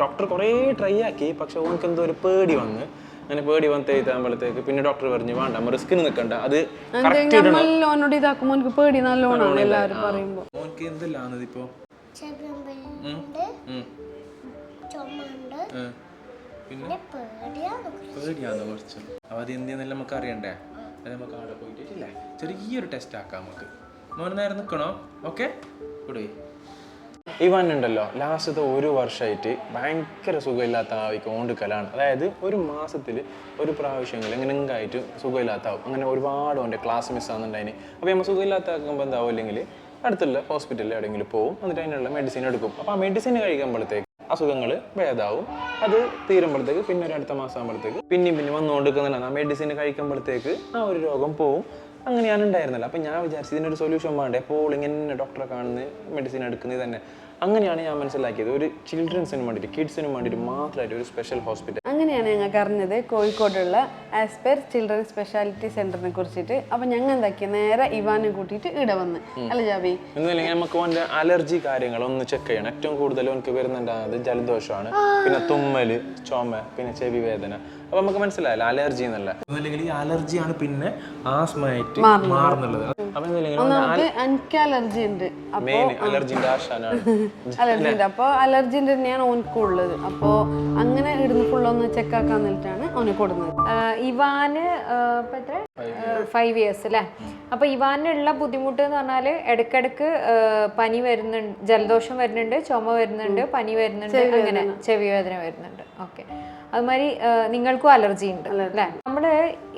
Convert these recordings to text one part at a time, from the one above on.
Doctor കുറേ try ആക്കി പക്ഷെ ഓനക്ക് എന്തോ ഒരു പേടി വന്ന്. അങ്ങനെ പേടി വന്ന് തേത്താകുമ്പോഴത്തേക്ക് പിന്നെ ഡോക്ടർ പറഞ്ഞു വേണ്ട നമ്മൾ റിസ്കിന് നിൽക്കണ്ട അത് ഓനോട് ഇതാക്കുമ്പോൾ എനിക്ക് പേടി നല്ലോണം എല്ലാവരും പറയുമ്പോൾ ഓനക്ക് എന്തെല്ലാന്നത് ഇപ്പോ? ചെവിയുണ്ട് ചുമണ്ട്. പിന്നെ? പേടിയാണ് പേടിയാന്ന് കുറച്ച്. അപ്പൊ അത് എന്തെന്നെല്ലാം നമുക്ക് അറിയണ്ടേ? അത് നമുക്ക് അവിടെ പോയിട്ടില്ലേ? ചെറിയൊരു ടെസ്റ്റ് ആക്കാം നമുക്ക്. മോനെ നേരെ നിൽക്കണോ ഓക്കെ ഇവിടെ. ഇവൻ ഉണ്ടല്ലോ ലാസ്റ്റത്തെ ഒരു വർഷമായിട്ട് ഭയങ്കര സുഖമില്ലാത്ത ആവിക്ക് ഓണ്ടിക്കലാണ് അതായത് ഒരു മാസത്തിൽ ഒരു പ്രാവശ്യമെങ്കിലും എങ്ങനെയെങ്കിലും ആയിട്ട് സുഖമില്ലാത്ത ആവും അങ്ങനെ ഒരുപാട് ഓന്റെ ക്ലാസ് മിസ്സാകുന്നുണ്ടായിന് അപ്പോൾ നമ്മൾ സുഖമില്ലാത്ത ആക്കുമ്പോൾ എന്താവും? അല്ലെങ്കിൽ അടുത്തുള്ള ഹോസ്പിറ്റലിൽ എവിടെയെങ്കിലും പോകും എന്നിട്ട് അതിനുള്ള മെഡിസിൻ എടുക്കും. അപ്പോൾ ആ മെഡിസിൻ കഴിക്കുമ്പോഴത്തേക്ക് അസുഖങ്ങൾ ഭേദാവും. അത് തീരുമ്പോഴത്തേക്ക് പിന്നെ ഒരു അടുത്ത മാസം ആകുമ്പോഴത്തേക്ക് പിന്നെയും പിന്നെ വന്നുകൊണ്ടിരിക്കുന്നതാണ് ആ മെഡിസിൻ കഴിക്കുമ്പോഴത്തേക്ക് ആ ഒരു രോഗം പോവും. അങ്ങനെയാണ് ഉണ്ടായിരുന്നല്ലോ അപ്പം ഞാൻ വിചാരിച്ചു ഇതിനൊരു സൊല്യൂഷൻ വേണ്ടേ? അപ്പോൾ ഇങ്ങനെ ഡോക്ടറെ കാണുന്നത് മെഡിസിൻ എടുക്കുന്നത് തന്നെ. അങ്ങനെയാണ് ഞാൻ മനസ്സിലാക്കിയത്. ഒരു ചിൽഡ്രൻസിന് വേണ്ടിയിട്ട് കിഡ്സിന് വേണ്ടിയിട്ട് മാത്രമായിട്ട് ഒരു സ്പെഷ്യൽ ഹോസ്പിറ്റൽ അങ്ങനെയാണ് ഞങ്ങൾക്ക് അറിഞ്ഞത് കോഴിക്കോടുള്ള ആസ്പെർ ചിൽഡ്രൻ സ്പെഷ്യാലിറ്റി സെന്ററിനെ കുറിച്ചിട്ട്. അപ്പൊ ഞങ്ങൾ എന്താക്കി? നേരെ ഇവാനെ കൂട്ടിയിട്ട് ഇവിടെ വന്ന്. അല്ല ജാബി എന്നില്ലെങ്കിൽ നമുക്ക് അവന്റെ അലർജി കാര്യങ്ങൾ ഒന്ന് ചെക്ക് ചെയ്യണം. ഏറ്റവും കൂടുതൽ എനിക്ക് വരുന്നുണ്ടാകുന്നത് ജലദോഷമാണ്. പിന്നെ തുമ്മൽ ചുമ പിന്നെ ചെവി വേദന. അപ്പൊ നമുക്ക് മനസ്സിലായല്ലോ അലർജി എന്നല്ല. അല്ലെങ്കിൽ ഈ അലർജിയാണ് പിന്നെ ആസ്മയായിട്ട് മാറുന്നുള്ളത്. അപ്പൊ എന്തെങ്കിലും അലർജി ഉണ്ട്. അപ്പോൾ മെയിൻ അലർജിന്റെ ആശാനാണ്. അലർജി ഉണ്ട്. അപ്പോൾ അലർജിന്റെ തന്നെയാണ് ഓനക്ക് ഉള്ളത്. അപ്പോൾ അങ്ങനെ ഇടുന്ന ഫുള്ളൊന്ന് ചെക്ക് ആക്കാൻ വേണ്ടിയിട്ടാണ് ഓന് കൊടുക്കുന്നത് ഇവാന് എത്ര? ഫൈവ് ഇയേഴ്സ് അല്ലേ അപ്പൊ ഇവാനുള്ള ബുദ്ധിമുട്ട് എന്ന് പറഞ്ഞാൽ ഇടയ്ക്കിടയ്ക്ക് പനി വരുന്നുണ്ട് ജലദോഷം വരുന്നുണ്ട് ചുമ വരുന്നുണ്ട് പനി വരുന്നുണ്ട് അങ്ങനെ ചെവി വേദന വരുന്നുണ്ട്. ഓക്കെ. അതുമാതിരി നിങ്ങൾക്കും അലർജി ഉണ്ട് അല്ലേ നമ്മൾ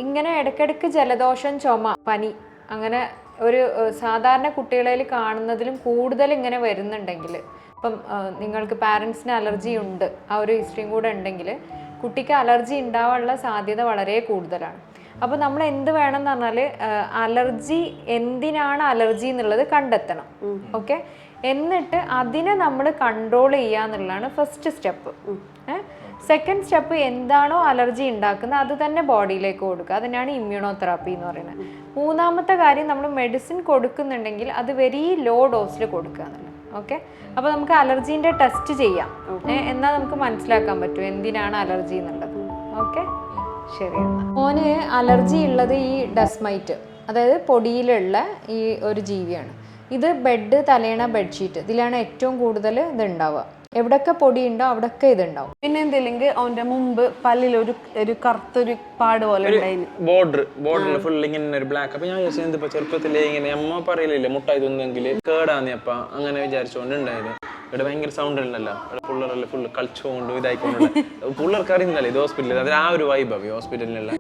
ഇങ്ങനെ ഇടയ്ക്കിടയ്ക്ക് ജലദോഷം ചുമ പനി അങ്ങനെ ഒരു സാധാരണ കുട്ടികളിൽ കാണുന്നതിലും കൂടുതൽ ഇങ്ങനെ വരുന്നുണ്ടെങ്കിൽ ഇപ്പം നിങ്ങൾക്ക് പാരൻസിന് അലർജി ഉണ്ട് ആ ഒരു ഹിസ്റ്ററിയും കൂടെ ഉണ്ടെങ്കിൽ കുട്ടിക്ക് അലർജി ഉണ്ടാവാനുള്ള സാധ്യത വളരെ കൂടുതലാണ്. അപ്പോൾ നമ്മൾ എന്ത് വേണം എന്ന് പറഞ്ഞാൽ അലർജി എന്തിനാണ് അലർജി എന്നുള്ളത് കണ്ടെത്തണം ഓക്കെ? എന്നിട്ട് അതിനെ നമ്മൾ കൺട്രോൾ ചെയ്യുക എന്നുള്ളതാണ് ഫസ്റ്റ് സ്റ്റെപ്പ് സെക്കൻഡ് സ്റ്റെപ്പ് എന്താണോ അലർജി ഉണ്ടാക്കുന്നത് അത് തന്നെ ബോഡിയിലേക്ക് കൊടുക്കുക. അതിനാണ് ഇമ്മ്യൂണോതെറാപ്പി എന്ന് പറയുന്നത്. മൂന്നാമത്തെ കാര്യം നമ്മൾ മെഡിസിൻ കൊടുക്കുന്നുണ്ടെങ്കിൽ അത് വെരി ലോ ഡോസിൽ കൊടുക്കുക എന്നുള്ളത്. ഓക്കെ അപ്പോൾ നമുക്ക് അലർജീന്റെ ടെസ്റ്റ് ചെയ്യാം. എന്നാൽ നമുക്ക് മനസ്സിലാക്കാൻ പറ്റും എന്തിനാണ് അലർജി എന്നുള്ളത്. ഓക്കെ ശരി മോന് അലർജി ഉള്ളത് ഈ ഡസ്മൈറ്റ് അതായത് പൊടിയിലുള്ള ഈ ഒരു ജീവിയാണ്. ഇത് ബെഡ് തലയണ ബെഡ്ഷീറ്റ് ഇതിലാണ് ഏറ്റവും കൂടുതൽ ഇത് ഉണ്ടാവുക. എവിടൊക്കെ പൊടി ഉണ്ടോ അവിടൊക്കെ ഇതുണ്ടാവും. പിന്നെ എന്തില്ലെങ്കിൽ അവന്റെ മുമ്പ് പല്ലിൽ ഒരു ഒരു കറുത്തൊരു പാട് പോലെ ഉണ്ടായിന്. ബോർഡർ ബോർഡറിൽ ഫുൾ ഇങ്ങനെ ഒരു ബ്ലാക്ക് അപ്പൊ ഞാൻ വിചാരിച്ചു എന്തിപ്പോ ചെറുപ്പത്തിലേ ഇങ്ങനെ അമ്മ പറയില്ലേ മുട്ടായി തിന്നെങ്കിൽ കേടാന്ന് അപ്പ അങ്ങനെ വിചാരിച്ചുകൊണ്ട് ഉണ്ടായിരുന്നു ഇവിടെ ഭയങ്കര സൗണ്ട് ഉണ്ടല്ലോ. ഇവിടെ പിള്ളേരെല്ലാം ഫുള്ള് കളിച്ചുകൊണ്ട് ഇതായിക്കൊണ്ട് പിള്ളേർക്ക് അറിയുന്നില്ല ഇത് ഹോസ്പിറ്റലിൽ അത് ആ ഒരു വൈബ് ഈ ഹോസ്പിറ്റലിലുള്ള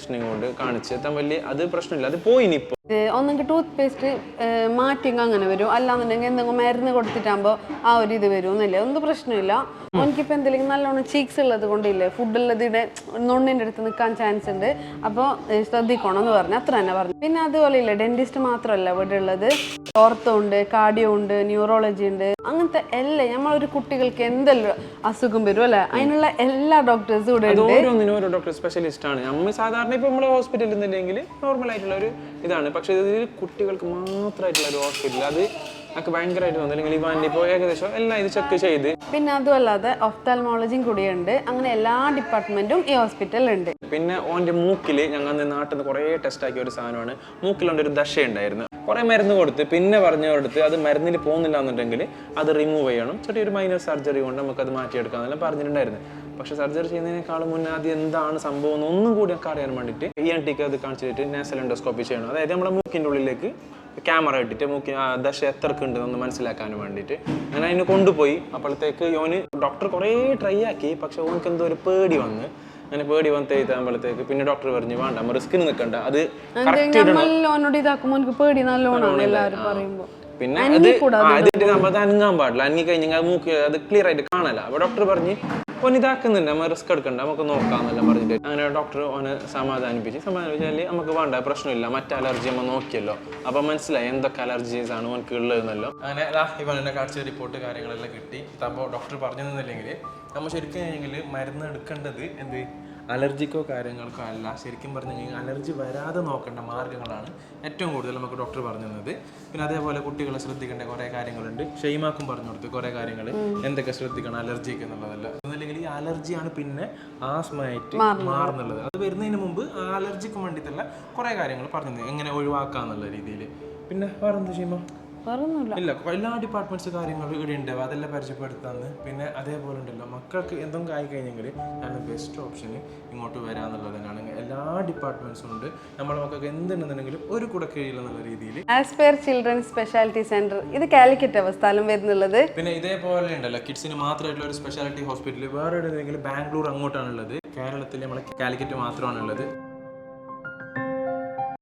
ഡെന്റിസ്റ്റിനെയും കൊണ്ട് കാണിച്ച് എത്താൻ വലിയ അത് പ്രശ്നമില്ല. അത് പോയി ഇപ്പൊ ഒന്നെങ്കിൽ ടൂത്ത് പേസ്റ്റ് മാറ്റിയെങ്കിൽ അങ്ങനെ വരും. അല്ലാന്നുണ്ടെങ്കിൽ എന്തെങ്കിലും മരുന്ന് കൊടുത്തിട്ടാകുമ്പോൾ ആ ഒരു ഇത് വരും എന്നില്ല ഒന്നും പ്രശ്നമില്ല. എനിക്കിപ്പോൾ എന്തെങ്കിലും നല്ലോണം ചീക്സ് ഉള്ളത് കൊണ്ടില്ലേ ഫുഡുള്ളതിടെ നുണ്ണിന്റെ അടുത്ത് നിൽക്കാൻ ചാൻസ് ഉണ്ട്. അപ്പോൾ ശ്രദ്ധിക്കണം എന്ന് പറഞ്ഞു. അത്ര തന്നെ പറഞ്ഞു. പിന്നെ അതുപോലെ ഇല്ല ഡെന്റിസ്റ്റ് മാത്രമല്ല ഇവിടെ ഉള്ളത്. ഓർത്തോ ഉണ്ട് കാർഡിയോ ഉണ്ട് ന്യൂറോളജി ഉണ്ട് അങ്ങനത്തെ എല്ലാ നമ്മളൊരു കുട്ടികൾക്ക് എന്തെല്ലാം അസുഖം വരും അല്ലെ? അതിനുള്ള എല്ലാ ഡോക്ടേഴ്സും ഇവിടെ ഉണ്ട്. ഓരോന്നിനും ഓരോ ഡോക്ടർ സ്പെഷ്യലിസ്റ്റ് ആണ്. നമ്മൾ സാധാരണ ഇപ്പൊ നമ്മളെ ഹോസ്പിറ്റലിൽ നിന്നില്ലെങ്കിൽ നോർമൽ ആയിട്ടുള്ള ഒരു ഇതാണ്. പക്ഷെ ഇതിൽ കുട്ടികൾക്ക് മാത്രമായിട്ടുള്ള ഒരു ഹോസ്പിറ്റൽ അത് നമുക്ക് ഭയങ്കരമായിട്ട് തോന്നുന്നു അല്ലെങ്കിൽ ഇപ്പോൾ ഏകദേശം എല്ലാം ഇത് ചെക്ക് ചെയ്ത്. പിന്നെ അതുമല്ലാതെ ഒഫ്താൽമോളജിയും കൂടിയുണ്ട്. അങ്ങനെ എല്ലാ ഡിപ്പാർട്ട്മെന്റും ഈ ഹോസ്പിറ്റലിൽ ഉണ്ട്. പിന്നെ ഓന്റെ മൂക്കിൽ ഞങ്ങൾ നാട്ടിൽ നിന്ന് കുറേ ടെസ്റ്റ് ആക്കിയ ഒരു സാധനമാണ്. മൂക്കിലുണ്ട് ഒരു ദശ ഉണ്ടായിരുന്നു കുറേ മരുന്ന് കൊടുത്ത് പിന്നെ പറഞ്ഞു കൊടുത്ത് അത് മരുന്നിൽ പോകുന്നില്ല എന്നുണ്ടെങ്കിൽ അത് റിമൂവ് ചെയ്യണം. ചെറിയൊരു മൈനർ സർജറി കൊണ്ട് നമുക്ക് നമുക്കത് മാറ്റിയെടുക്കാമെന്നെല്ലാം പറഞ്ഞിട്ടുണ്ടായിരുന്നു. പക്ഷെ സർജറി ചെയ്യുന്നതിനേക്കാളും മുന്നേ അത് എന്താണ് സംഭവം എന്ന് ഒന്നും കൂടി ഒക്കെ അറിയാൻ വേണ്ടിയിട്ട് ഇ എൻ ടിക്ക് അത് കാണിച്ചിട്ട് നാസൽ എൻഡോസ്കോപ്പി ചെയ്യണം. അതായത് നമ്മുടെ മൂക്കിന്റെ ഉള്ളിലേക്ക് ക്യാമറ ഇട്ടിട്ട് മൂക്കി ദശ എത്രക്ക് ഉണ്ടെന്ന് മനസ്സിലാക്കാൻ വേണ്ടിയിട്ട്. ഞാൻ അതിന് കൊണ്ടുപോയി. അപ്പോഴത്തേക്ക് യോന് ഡോക്ടർ കുറേ ട്രൈ ആക്കി പക്ഷെ ഓനക്ക് എന്തോ ഒരു പേടി വന്ന്. അങ്ങനെ പേടി വന്ന് തേത്താകുമ്പോഴത്തേക്ക് പിന്നെ ഡോക്ടർ പറഞ്ഞു വേണ്ട നമ്മൾ റിസ്കിന് നിൽക്കണ്ട. അത് പേടി എല്ലാവരും പറയുമ്പോൾ പിന്നെ അത് അതിന്റെ നമ്മൾ അത് അനങ്ങാൻ പാടില്ല. അനങ്ങി കഴിഞ്ഞാൽ മൂക്ക് അത് ക്ലിയർ ആയിട്ട് കാണല അപ്പൊ ഡോക്ടർ പറഞ്ഞ് ഓൻ ഇതാക്കുന്നുണ്ട് നമ്മൾ റിസ്ക് എടുക്കണ്ട. നമുക്ക് നോക്കാമെന്നെല്ലാം പറഞ്ഞിട്ട്. അങ്ങനെ ഡോക്ടർ ഓനെ സമാധാനിപ്പിച്ച്. സമാധാനിപ്പിച്ചാൽ നമുക്ക് വേണ്ട പ്രശ്നമില്ല. മറ്റേ അലർജി നമ്മൾ നോക്കിയല്ലോ. അപ്പൊ മനസ്സിലായി എന്തൊക്കെ അലർജീസ് ആണ് ഓനക്ക് ഉള്ളതെന്നല്ലോ. അങ്ങനെ ഇവൻ എന്നെ കാണിച്ച റിപ്പോർട്ട് കാര്യങ്ങളെല്ലാം കിട്ടി. അപ്പോൾ ഡോക്ടർ പറഞ്ഞു തന്നില്ലെങ്കിൽ നമ്മൾ ശരിക്കും മരുന്ന് എടുക്കേണ്ടത് എന്ത്? അലർജിക്കോ കാര്യങ്ങൾക്കോ അല്ല. ശരിക്കും പറഞ്ഞു കഴിഞ്ഞാൽ അലർജി വരാതെ നോക്കേണ്ട മാർഗങ്ങളാണ് ഏറ്റവും കൂടുതൽ നമുക്ക് ഡോക്ടർ പറഞ്ഞു തന്നത്. പിന്നെ അതേപോലെ കുട്ടികളെ ശ്രദ്ധിക്കേണ്ട കുറേ കാര്യങ്ങളുണ്ട്. ഷെയ്മാക്കും പറഞ്ഞു കൊടുത്ത് കുറേ കാര്യങ്ങൾ. എന്തൊക്കെ ശ്രദ്ധിക്കണം അലർജിക്ക് എന്നുള്ളതല്ല. ഒന്നല്ലെങ്കിൽ ഈ അലർജിയാണ് പിന്നെ ആസ്മയായിട്ട് മാറുന്നുള്ളത്. അത് വരുന്നതിന് മുമ്പ് ആ അലർജിക്ക് വേണ്ടിയിട്ടുള്ള കുറേ കാര്യങ്ങൾ പറഞ്ഞു എങ്ങനെ ഒഴിവാക്കാന്നുള്ള രീതിയിൽ. പിന്നെ വേറെന്ത് വേറൊന്നുമില്ല ഇല്ല എല്ലാ ഡിപ്പാർട്ട്മെന്റ്സ് കാര്യങ്ങളും ഇവിടെ ഉണ്ട് അതെല്ലാം പരിചയപ്പെടുത്താന്ന്. പിന്നെ അതേപോലെ ഉണ്ടല്ലോ മക്കൾക്ക് എന്തെങ്കിലും ആയി കഴിഞ്ഞെങ്കിൽ ഞാൻ ബെസ്റ്റ് ഓപ്ഷൻ ഇങ്ങോട്ട് വരാന്നുള്ളത് തന്നെയാണ്. എല്ലാ ഡിപ്പാർട്ട്മെന്റ്സും ഉണ്ട്. നമ്മളെ മക്കൾക്ക് എന്തുണ്ടെന്നുണ്ടെങ്കിലും ഒരു കുട കീഴിലെന്നുള്ള രീതിയിൽ. ആസ്പെയർ ചിൽഡ്രൻ സ്പെഷ്യാലിറ്റി സെന്റർ ഇത് കാലിക്കറ്റ് സ്ഥലം വരുന്നുള്ളത്. പിന്നെ ഇതേപോലെ ഉണ്ടല്ലോ കിഡ്സിന് മാത്രമായിട്ടുള്ള ഒരു സ്പെഷ്യാലിറ്റി ഹോസ്പിറ്റൽ വേറെ എവിടെയെങ്കിലും ബാംഗ്ലൂർ അങ്ങോട്ടാണുള്ളത്. കേരളത്തിൽ നമ്മളെ കാലിക്കറ്റ് മാത്രമാണുള്ളത്.